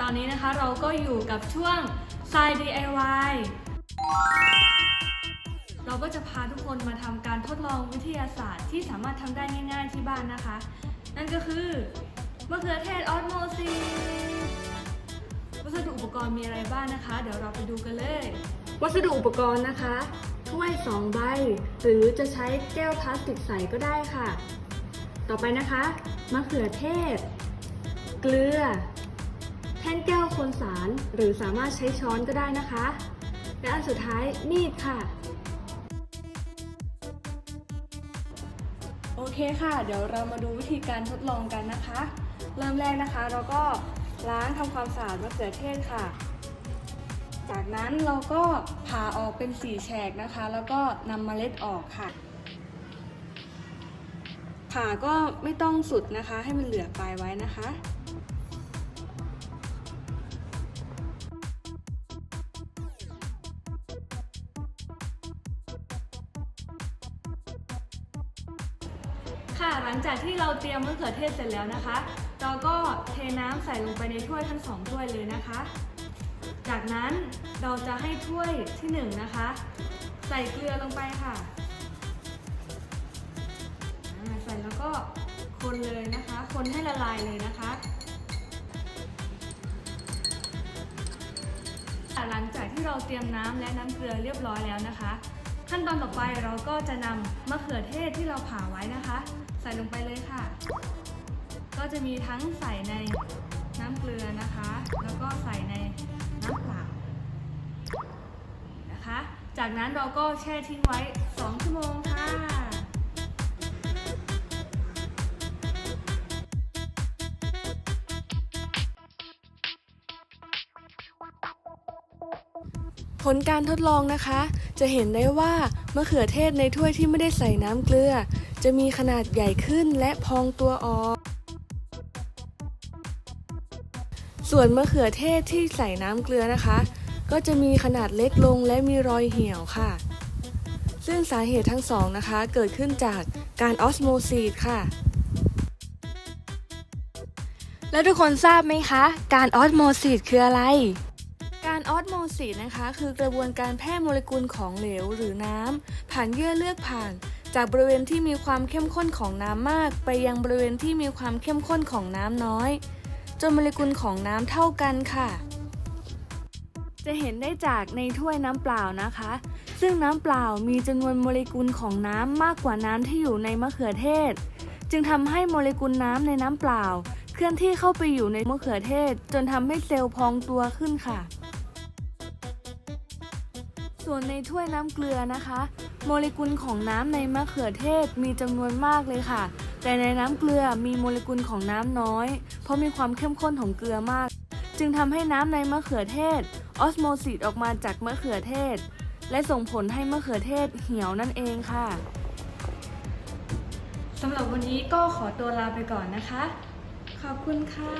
ตอนนี้นะคะเราก็อยู่กับช่วง s i DIY เราก็จะพาทุกคนมาทำการทดลองวิทยาศาสตร์ที่สามารถทำได้ง่ายๆที่บ้านนะคะ นั่นก็คือมะเขือเทศออสโมซิสวัสดุอุปกรณ์มีอะไรบ้างนะคะ เดี๋ยวเราไปดูกันเลย วัสดุอุปกรณ์นะคะถ้วย2ใบ หรือจะใช้แก้วพลาสติกใสก็ได้ค่ะ ต่อไปนะคะมะเขือเทศ เกลือ ท่นแก้วคนสารหรือสามารถใช้ช้อนก็ได้นะคะ และอันสุดท้ายมีดค่ะ โอเคค่ะ เดี๋ยวเรามาดูวิธีการทดลองกันนะคะ เริ่มแรกนะคะ เราก็ล้างทำความสะอาดมะเขือเทศค่ะ จากนั้นเราก็ผ่าออกเป็นสี่แฉกนะคะ แล้วก็นำเมล็ดออกค่ะผ่าก็ไม่ต้องสุดนะคะ ให้มันเหลือปลายไว้นะคะ ค่ะ หลังจากที่เราเตรียมมะเขือเทศเสร็จแล้วนะคะ เราก็เทน้ำใส่ลงไปในถ้วยทั้งสองถ้วยเลยนะคะ จากนั้นเราจะให้ถ้วยที่หนึ่งนะคะ ใส่เกลือลงไปค่ะใส่แล้วก็คนเลยนะคะ คนให้ละลายเลยนะคะหลังจากที่เราเตรียมน้ำและน้ำเกลือเรียบร้อยแล้วนะคะ ขั้นตอนต่อไปเราก็จะนำมะเขือเทศที่เราผ่าไว้นะคะ ใส่ลงไปเลยค่ะ ก็จะมีทั้งใส่ในน้ำเกลือนะคะ แล้วก็ใส่ในน้ำเปล่านะคะ จากนั้นเราก็แช่ทิ้งไว้ 2 ชั่วโมงค่ะ ผลการทดลองนะคะ จะเห็นได้ว่ามะเขือเทศในถ้วยที่ไม่ได้ใส่น้ำเกลือ จะมีขนาดใหญ่ขึ้นและพองตัวออก ส่วนมะเขือเทศที่ใส่น้ำเกลือนะคะ ก็จะมีขนาดเล็กลงและมีรอยเหี่ยวค่ะ ซึ่งสาเหตุทั้งสองนะคะ เกิดขึ้นจากการออสโมซิสค่ะแล้วทุกคนทราบไหมคะ การออสโมซิสคืออะไร ออสโมซิสนะคะ คือกระบวนการแพร่โมเลกุลของเหลวหรือน้ำผ่านเยื่อเลือกผ่าน จากบริเวณที่มีความเข้มข้นของน้ำมาก ไปยังบริเวณที่มีความเข้มข้นของน้ำน้อย จนโมเลกุลของน้ำเท่ากันค่ะ จะเห็นได้จากในถ้วยน้ำเปล่านะคะ ซึ่งน้ำเปล่ามีจำนวนโมเลกุลของน้ำมากกว่าน้ำที่อยู่ในมะเขือเทศ จึงทำให้โมเลกุลน้ำในน้ำเปล่า เคลื่อนที่เข้าไปอยู่ในมะเขือเทศ จนทำให้เซลล์พองตัวขึ้นค่ะ ส่วนในถ้วยน้ำเกลือนะคะ โมเลกุลของน้ำในมะเขือเทศมีจำนวนมากเลยค่ะ แต่ในน้ำเกลือมีโมเลกุลของน้ำน้อย เพราะมีความเข้มข้นของเกลือมาก จึงทำให้น้ำในมะเขือเทศ ออสโมซิสออกมาจากมะเขือเทศ และส่งผลให้มะเขือเทศเหี่ยวนั่นเองค่ะสำหรับวันนี้ก็ขอตัวลาไปก่อนนะคะ ขอบคุณค่ะ